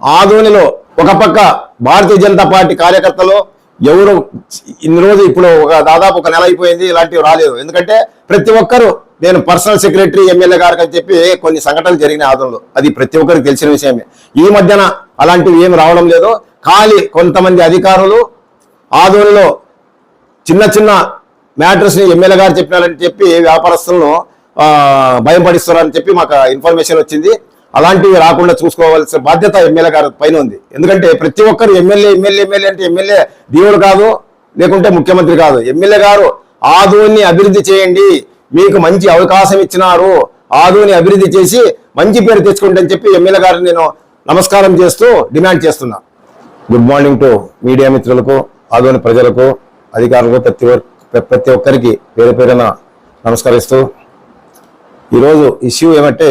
ఆదోనిలో ఒక పక్క భారతీయ జనతా పార్టీ కార్యకర్తలు ఎవరు ఇన్ని రోజు ఇప్పుడు ఒక దాదాపు ఒక నెల అయిపోయింది ఇలాంటివి రాలేదు. ఎందుకంటే ప్రతి ఒక్కరు నేను పర్సనల్ సెక్రటరీ ఎమ్మెల్యే గారికి అని చెప్పి కొన్ని సంఘటనలు జరిగినాయి ఆదంలో అది ప్రతి ఒక్కరికి తెలిసిన విషయమే. ఈ మధ్యన అలాంటివి ఏమి రావడం లేదు. ఖాళీ కొంతమంది అధికారులు ఆదోనిలో చిన్న చిన్న మ్యాటర్స్ని ఎమ్మెల్యే గారు చెప్పినారని చెప్పి వ్యాపారస్తులను భయం పడిస్తున్నారని చెప్పి మాకు ఇన్ఫర్మేషన్ వచ్చింది. అలాంటివి రాకుండా చూసుకోవాల్సిన బాధ్యత ఎమ్మెల్యే గారి పైన ఉంది. ఎందుకంటే ప్రతి ఒక్కరు ఎమ్మెల్యే ఎమ్మెల్యే ఎమ్మెల్యే అంటే ఎమ్మెల్యే దేవుడు కాదు లేకుంటే ముఖ్యమంత్రి కాదు. ఎమ్మెల్యే గారు ఆదోని అభివృద్ధి చేయండి మీకు మంచి అవకాశం ఇచ్చినారు ఆదోని అభివృద్ధి చేసి మంచి పేరు తెచ్చుకోండి అని చెప్పి ఎమ్మెల్యే గారిని నేను నమస్కారం చేస్తూ డిమాండ్ చేస్తున్నా. గుడ్ మార్నింగ్ టు మీడియా మిత్రులకు ఆదోని ప్రజలకు అధికారులకు ప్రతి ప్రతి ఒక్కరికి పేరు పేరున నమస్కరిస్తూ. ఈరోజు ఇష్యూ ఏమంటే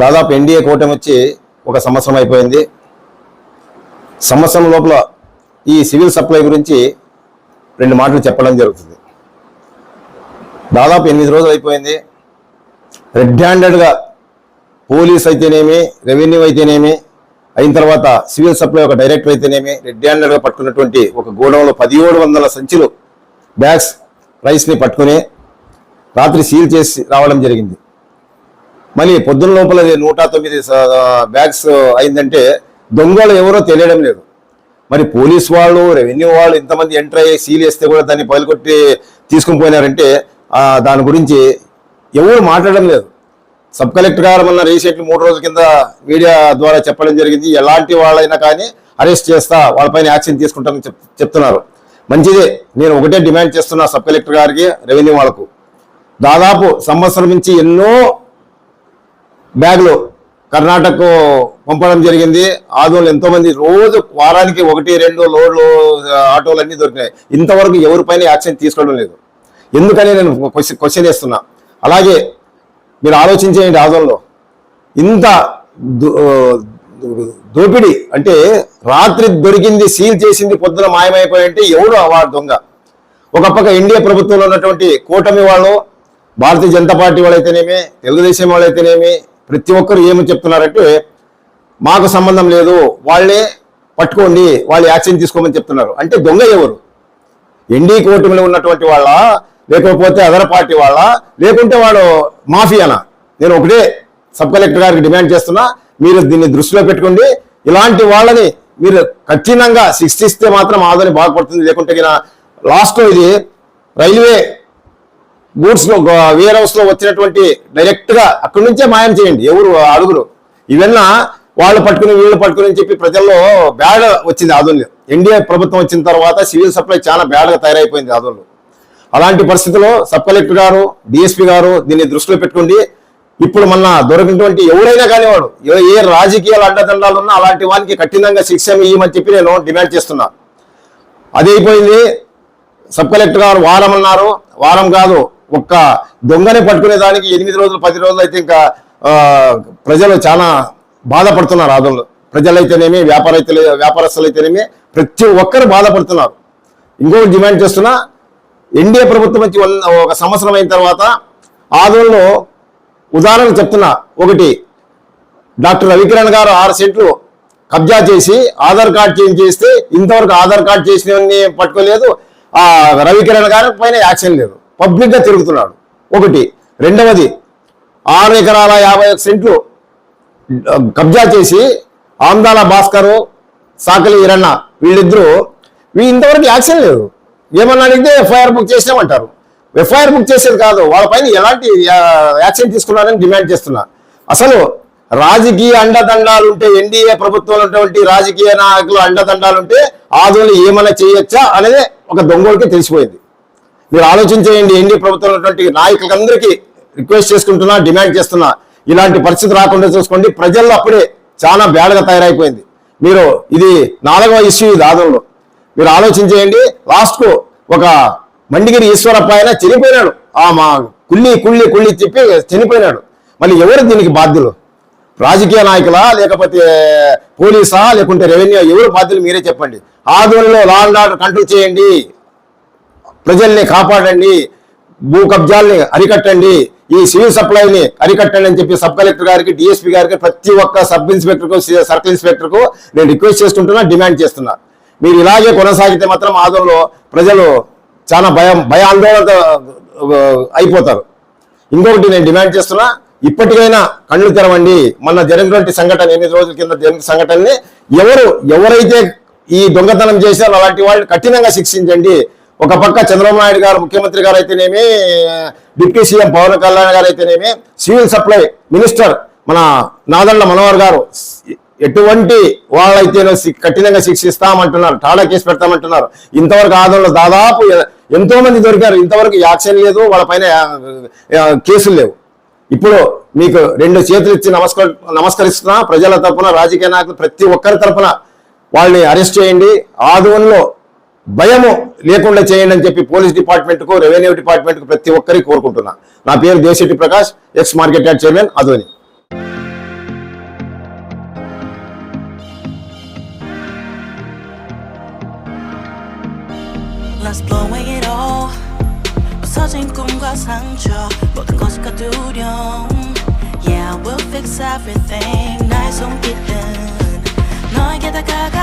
దాదాపు ఎన్డీఏ కూటమి వచ్చి ఒక సంవత్సరం అయిపోయింది. సంవత్సరం లోపల ఈ సివిల్ సప్లై గురించి రెండు మాటలు చెప్పడం జరుగుతుంది. దాదాపు ఎనిమిది రోజులు అయిపోయింది. రెడ్ హ్యాండెడ్గా పోలీస్ అయితేనేమి రెవెన్యూ అయితేనేమి అయిన తర్వాత సివిల్ సప్లై ఒక డైరెక్టర్ అయితేనేమి రెడ్ హ్యాండెడ్గా పట్టుకున్నటువంటి ఒక గోడౌన్లో పదిహేడు వందల సంచులు బ్యాగ్స్ రైస్ని పట్టుకుని రాత్రి సీల్ చేసి రావడం జరిగింది. మళ్ళీ పొద్దున్న లోపల నూట తొమ్మిది బ్యాగ్స్ అయిందంటే దొంగలు ఎవరో తెలియడం లేదు. మరి పోలీస్ వాళ్ళు రెవెన్యూ వాళ్ళు ఇంతమంది ఎంటర్ అయ్యి సీల్ వేస్తే కూడా దాన్ని పగలగొట్టి తీసుకుని పోయినారంటే దాని గురించి ఎవరు మాట్లాడడం లేదు. సబ్ కలెక్టర్ గారు మొన్న రీసెంట్లీ మూడు రోజుల కింద మీడియా ద్వారా చెప్పడం జరిగింది. ఎలాంటి వాళ్ళైనా కానీ అరెస్ట్ చేస్తా వాళ్ళపైన యాక్షన్ తీసుకుంటామని చెప్ చెప్తున్నారు. మంచిదే నేను ఒకటే డిమాండ్ చేస్తున్నా సబ్ కలెక్టర్ గారికి రెవెన్యూ వాళ్ళకు. దాదాపు సంవత్సరం నుంచి ఎన్నో బ్యాగులు కర్ణాటకకు పంపడం జరిగింది. ఆదోళ్ళు ఎంతోమంది రోజు వారానికి ఒకటి రెండు లోడ్లు ఆటోలు అన్నీ దొరికినాయి. ఇంతవరకు ఎవరిపైన యాక్షన్ తీసుకోవడం లేదు. ఎందుకని నేను క్వశ్చన్ క్వశ్చన్ చేస్తున్నా? అలాగే మీరు ఆలోచించేయండి ఆదోళనలో ఇంత దో- దోపిడీ అంటే రాత్రి దొరికింది సీల్ చేసింది పొద్దున మాయమైపోయి అంటే ఎవడు వాడు దొంగ? ఒక పక్క ఎన్డీఏ ప్రభుత్వంలో ఉన్నటువంటి కూటమి వాళ్ళు భారతీయ జనతా పార్టీ వాళ్ళైతేనేమి తెలుగుదేశం వాళ్ళైతేనేమి ప్రతి ఒక్కరు ఏమని చెప్తున్నారంటే మాకు సంబంధం లేదు వాళ్ళే పట్టుకోండి వాళ్ళు యాక్షన్ తీసుకోమని చెప్తున్నారు. అంటే దొంగ ఎవరు? ఎన్డీ కూటమిలో ఉన్నటువంటి వాళ్ళ లేకపోతే అదర్ పార్టీ వాళ్ళ లేకుంటే వాడు మాఫియానా? నేను ఒకటే సబ్ కలెక్టర్ గారికి డిమాండ్ చేస్తున్నా మీరు దీన్ని దృష్టిలో పెట్టుకోండి. ఇలాంటి వాళ్ళని మీరు కఠినంగా శిక్షిస్తే మాత్రం ఆదరణ బాగుపడుతుంది. లేకుంటే లాస్ట్లో ఇది రైల్వే గూడ్స్లో వేర్ హౌస్లో వచ్చినటువంటి డైరెక్ట్గా అక్కడి నుంచే మాయం చేయండి. ఎవరు అడుగురు ఇవన్నా వాళ్ళు పట్టుకుని వీళ్ళు పట్టుకుని అని చెప్పి ప్రజల్లో బ్యాడ్ వచ్చింది ఆదోళన ఎన్డీఏ ప్రభుత్వం వచ్చిన తర్వాత సివిల్ సప్లై చాలా బ్యాడ్గా తయారైపోయింది ఆదోళన అలాంటి పరిస్థితుల్లో సబ్ కలెక్టర్ గారు డిఎస్పీ గారు దీన్ని దృష్టిలో పెట్టుకుండి. ఇప్పుడు మన దొరికినటువంటి ఎవరైనా కానీ వాడు ఏ- రాజకీయాలు అడ్డదండాలు ఉన్నా అలాంటి వానికి కఠినంగా శిక్ష ఇవ్వమని చెప్పి నేను డిమాండ్ చేస్తున్నా. అది అయిపోయింది. సబ్ కలెక్టర్ గారు వారం అన్నారు వారం కాదు ఒక్క దొంగని పట్టుకునే దానికి ఎనిమిది రోజులు పది రోజులు అయితే ఇంకా ప్రజలు చాలా బాధపడుతున్నారు ఆదంలో ప్రజలైతేనేమి వ్యాపారైతే వ్యాపారస్తులు అయితేనేమి ప్రతి ఒక్కరు బాధపడుతున్నారు. ఇంకొకటి డిమాండ్ చేస్తున్నా ఎన్డీఏ ప్రభుత్వం వచ్చి ఒక సంవత్సరం అయిన తర్వాత ఆదంలో ఉదాహరణ చెప్తున్నా. ఒకటి డాక్టర్ రవికిరణ్ గారు ఆరు సెంట్లు కబ్జా చేసి ఆధార్ కార్డ్ చేంజ్ చేస్తే ఇంతవరకు ఆధార్ కార్డ్ చేసినవన్నీ పట్టుకోలేదు. ఆ రవికిరణ్ గారి పైన యాక్షన్ లేదు. పబ్లిక్గా తిరుగుతున్నాడు. ఒకటి. రెండవది ఆరు ఎకరాల యాభై సెంట్లు కబ్జా చేసి ఆమ్దాల భాస్కర్ సాకలి ఈరన్న వీళ్ళిద్దరూ వీ ఇంతవరకు యాక్షన్ లేదు. ఏమన్నా అడిగితే ఎఫ్ఐఆర్ బుక్ చేసినామంటారు. ఎఫ్ఐఆర్ బుక్ చేసేది కాదు. వాళ్ళపైన ఎలాంటి యాక్షన్ తీసుకున్నారని డిమాండ్ చేస్తున్నా. అసలు రాజకీయ అండదండాలు ఉంటే ఎన్డీఏ ప్రభుత్వంలో ఉన్నటువంటి రాజకీయ నాయకులు అండదండాలు ఉంటే ఆదోళన ఏమైనా చేయొచ్చా అనేది ఒక దొంగోడికి తెలిసిపోయింది. మీరు ఆలోచించేయండి ఎన్డీ ప్రభుత్వం ఉన్నటువంటి నాయకులందరికీ రిక్వెస్ట్ చేసుకుంటున్నా డిమాండ్ చేస్తున్నా ఇలాంటి పరిస్థితి రాకుండా చూసుకోండి. ప్రజల్లో అప్పుడే చాలా బ్యాడ్గా తయారైపోయింది. మీరు ఇది నాలుగవ ఇష్యూ ఇది ఆదంలో మీరు ఆలోచించేయండి లాస్ట్కు ఒక మండిగిరి ఈశ్వరప్ప ఆయన చనిపోయినాడు. ఆ మా కుళ్ళి కుళ్ళి కుళ్ళి చెప్పి చనిపోయినాడు. మళ్ళీ ఎవరు దీనికి బాధ్యులు? రాజకీయ నాయకులా లేకపోతే పోలీసా లేకుంటే రెవెన్యూ? ఎవరు బాధ్యులు మీరే చెప్పండి. ఆదోళంలో లా అండ్ ఆర్డర్ కంట్రోల్ చేయండి. ప్రజల్ని కాపాడండి భూ కబ్జాల్ని అరికట్టండి ఈ సివిల్ సప్లైని అరికట్టండి అని చెప్పి సబ్ కలెక్టర్ గారికి డిఎస్పీ గారికి ప్రతి ఒక్క సబ్ ఇన్స్పెక్టర్కు సర్కిల్ ఇన్స్పెక్టర్కు నేను రిక్వెస్ట్ చేస్తుంటున్నా డిమాండ్ చేస్తున్నా. మీరు ఇలాగే కొనసాగితే మాత్రం ఆదంలో ప్రజలు చాలా భయం భయాందోళన అయిపోతారు. ఇంకొకటి నేను డిమాండ్ చేస్తున్నా ఇప్పటికైనా కళ్ళు తెరవండి. మొన్న జరిగినటువంటి సంఘటన ఎనిమిది రోజుల కింద జరిగిన సంఘటనని ఎవరు ఎవరైతే ఈ దొంగతనం చేశారో అలాంటి వాళ్ళని కఠినంగా శిక్షించండి. ఒక పక్క చంద్రబాబు నాయుడు గారు ముఖ్యమంత్రి గారు అయితేనేమి డిప్యూటీ సీఎం పవన్ కళ్యాణ్ గారు అయితేనేమి సివిల్ సప్లై మినిస్టర్ మన నాదండ్ల మనోహర్ గారు ఎటువంటి వాళ్ళైతేనో కఠినంగా శిక్షిస్తామంటున్నారు టాడా కేసు పెడతామంటున్నారు. ఇంతవరకు ఆదంలో దాదాపు ఎంతో మంది దొరికారు. ఇంతవరకు యాక్షన్ లేదు వాళ్ళ పైన కేసులు లేవు. ఇప్పుడు మీకు రెండు చేతులు ఇచ్చి నమస్కరి నమస్కరిస్తున్నా. ప్రజల తరపున రాజకీయ నాయకులు ప్రతి ఒక్కరి తరపున వాళ్ళని అరెస్ట్ చేయండి. ఆదోన్లో భయము లేకుండా చేయండి అని చెప్పి పోలీస్ డిపార్ట్మెంట్ కు రెవెన్యూ డిపార్ట్మెంట్ కు ప్రతి ఒక్కరికి కోరుకుంటున్నా నా పేరు Desetti Prakash ex market yard chairman Adoni Let's blow away it all 부서진 꿈과 상처 모든 것이 두려움 Yeah, we'll fix everything 나의 손길은 너에게 다가가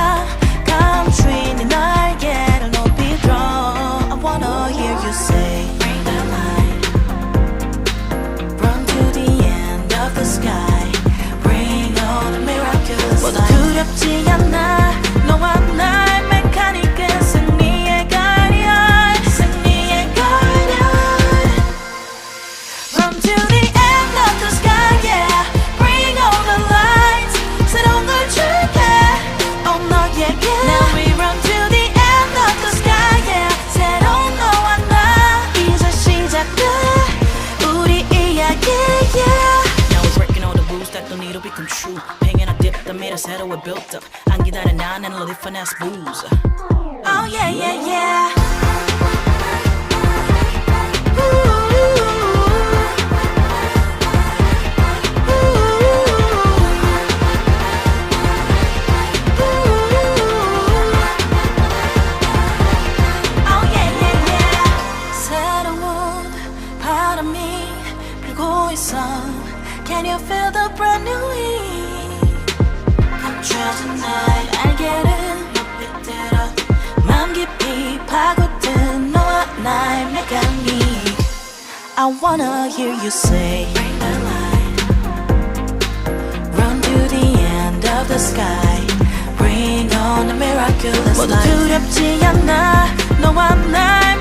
I'm training, I get an old beat I wanna hear you say rules that don't need to become true. Hanging a dip, the made us settle, we're built up. 안 기다려 난 and live finesse booze. Oh yeah yeah yeah Oh I wanna hear you say Bring the light Run to the end of the sky Bring on the miraculous 모두 light 두렵지 않아 너와 나